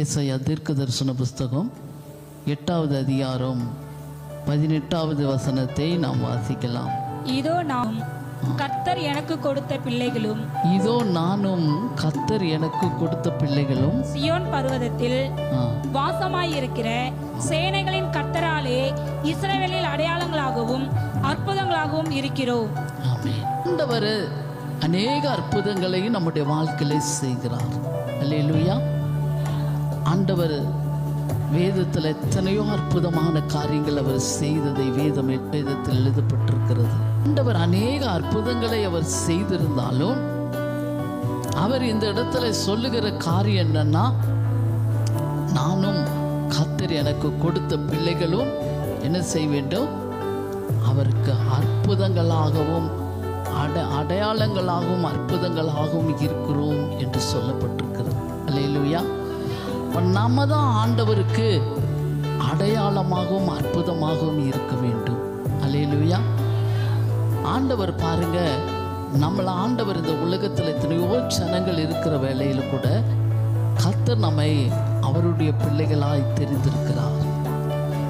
ஏசாயா தீர்க்க தரிசன புஸ்தகம் எட்டாவது அதிகாரம் பதினெட்டாவது வசனத்தை நாம் வாசிக்கலாம். இதோ நாம் கர்த்தர் எனக்கு கொடுத்த பிள்ளைகளும் இதோ நானும் கத்தர் எனக்கு கொடுத்த பிள்ளைகளும் சியோன் பர்வதத்தில் வாசமாயிருக்கிற சேனைகளின் கர்த்தராலே இஸ்ரவேலில் அடையாளங்களாகவும் அற்புதங்களாகவும் இருக்கிறோம். ஆண்டவர் அநேக அற்புதங்களையும் நம்முடைய வாழ்க்கையில செய்கிறார். அல்லேலூயா. ஆண்டவர் வேதத்தில் எத்தனையோ அற்புதமான காரியங்கள் அவர் செய்ததை வேதம் வேதத்தில் எழுதப்பட்டிருக்கிறது. ஆண்டவர் அநேக அற்புதங்களை அவர் செய்திருந்தாலும் அவர் இந்த இடத்துல சொல்லுகிற காரியம் என்னன்னா நானும் கத்தர் எனக்கு கொடுத்த பிள்ளைகளும் என்ன செய்ய வேண்டும்? அவருக்கு அற்புதங்களாகவும் அட அடையாளங்களாகவும் அற்புதங்களாகவும் இருக்கிறோம் என்று சொல்லப்பட்டிருக்கிறது. அல்லையிலுயா நம்ம தான் ஆண்டவருக்கு அடையாளமாகவும் அற்புதமாகவும் இருக்க வேண்டும். அல்லேலூயா. ஆண்டவர் பாருங்க நம்மளை ஆண்டவர் இந்த உலகத்தில் எத்தனையோ ஜனங்கள் இருக்கிற வேலையில் கூட கத்தர் நம்மை அவருடைய பிள்ளைகளாய் தெரிந்திருக்கிறார்.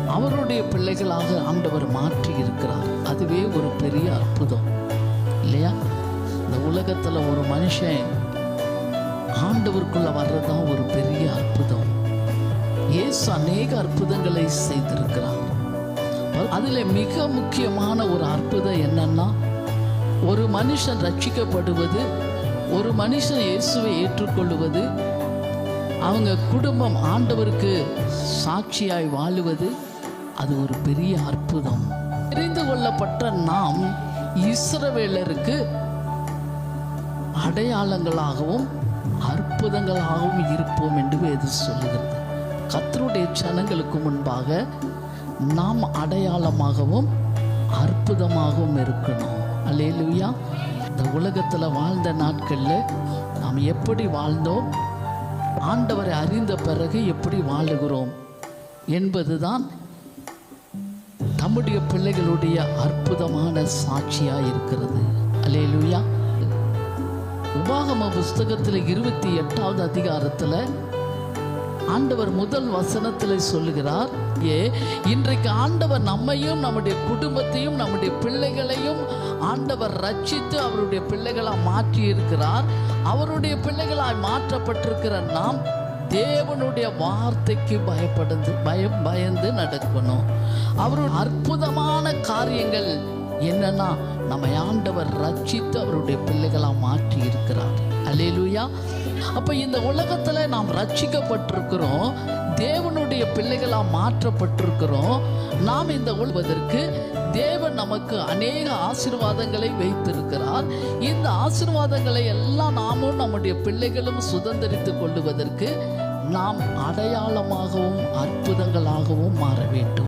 அவருடைய பிள்ளைகளாக ஆண்டவர் மாற்றி இருக்கிறார். அதுவே ஒரு பெரிய அற்புதம். இல்லையா? இந்த உலகத்தில் ஒரு மனுஷன் ஆண்டவருக்குள்ள வர்றதுதான் ஒரு பெரிய அற்புதம். இயேசு அநேக அற்புதங்களை செய்திருக்கிறார். அதில் மிக முக்கியமான ஒரு அற்புதம் என்னன்னா ஒரு மனுஷன் ரட்சிக்கப்படுவது ஒரு மனுஷன் இயேசுவை ஏற்றுக்கொள்வது அவங்க குடும்பம் ஆண்டவருக்கு சாட்சியாய் வாழுவது அது ஒரு பெரிய அற்புதம். தெரிந்து கொள்ளப்பட்ட நாம் இஸ்ரவேலருக்கு அடையாளங்களாகவும் அற்புதங்களாகவும் இருப்போம் என்று இது சொல்லுகிறது. கத்தருடைய ஜனங்களுக்கு முன்பாக நாம் அடையாளமாகவும் அற்புதமாகவும் இருக்கணும். அல்லேலூயா. இந்த உலகத்தில் வாழ்ந்த நாட்களில் நாம் எப்படி வாழ்ந்தோம்? ஆண்டவரை அறிந்த பிறகு எப்படி வாழுகிறோம்? என்பதுதான் தம்முடைய பிள்ளைகளுடைய அற்புதமான சாட்சியாக இருக்கிறது. அல்லேலூயா. உபாகம புஸ்தகத்தில் இருபத்தி எட்டாவது அதிகாரத்தில் ஆண்டவர் முதல் வசனத்தில் சொல்லுகிறார் ஏ இன்றைக்கு ஆண்டவர் நம்மையும் நம்முடைய குடும்பத்தையும் நம்முடைய பிள்ளைகளையும் ஆண்டவர் ரட்சித்து அவருடைய பிள்ளைகளாக மாற்றி இருக்கிறார் அவருடைய பிள்ளைகளாய் மாற்றப்பட்டிருக்கிற நாம் தேவனுடைய வார்த்தைக்கு பயப்படுந்து பயம் பயந்து நடக்கணும். அவருடைய அற்புதமான காரியங்கள் என்னன்னா நம்ம ஆண்டவர் ரட்சித்து அவருடைய பிள்ளைகளாக மாற்றி இருக்கிறார் அல்லேலூயா. அப்போ இந்த உலகத்தில் நாம் ரட்சிக்கப்பட்டிருக்கிறோம் தேவனுடைய பிள்ளைகளாக மாற்றப்பட்டிருக்கிறோம் நாம் இந்த உள்வதற்கு தேவன் நமக்கு அநேக ஆசீர்வாதங்களை வைத்திருக்கிறார். இந்த ஆசீர்வாதங்களை எல்லாம் நாமும் நம்முடைய பிள்ளைகளும் சுதந்திரித்து கொள்ளுவதற்கு நாம் அடையாளமாகவும் அற்புதங்களாகவும் மாற வேண்டும்.